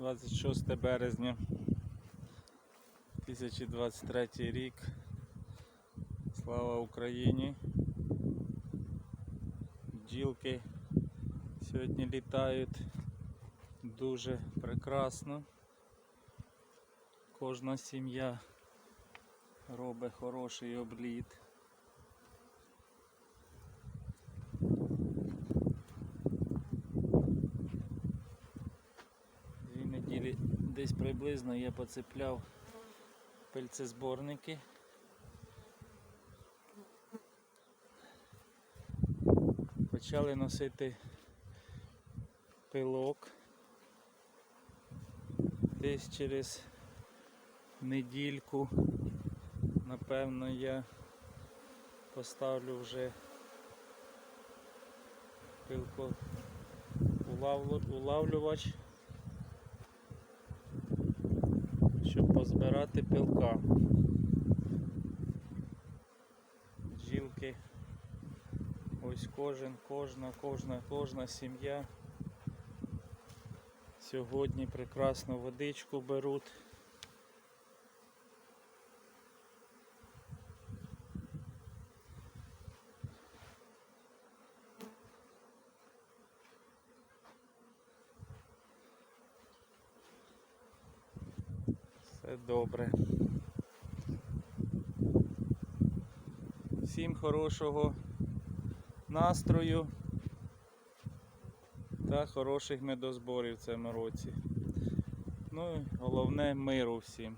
26 березня 2023 рік. Слава Україні. Бджілки сьогодні літають дуже прекрасно. Кожна сім'я робить хороший обліт. Десь приблизно я поцепляв пильцезборники. Почали носити пилок. Десь через недільку, напевно, я поставлю вже пилко улавлю- улавлювач, щоб позбирати пилка. Бджілки. Ось кожен, кожна, кожна, кожна сім'я. Сьогодні прекрасну водичку беруть. Добре. Всім хорошого настрою та хороших медозборів в цьому році. Ну і головне миру всім.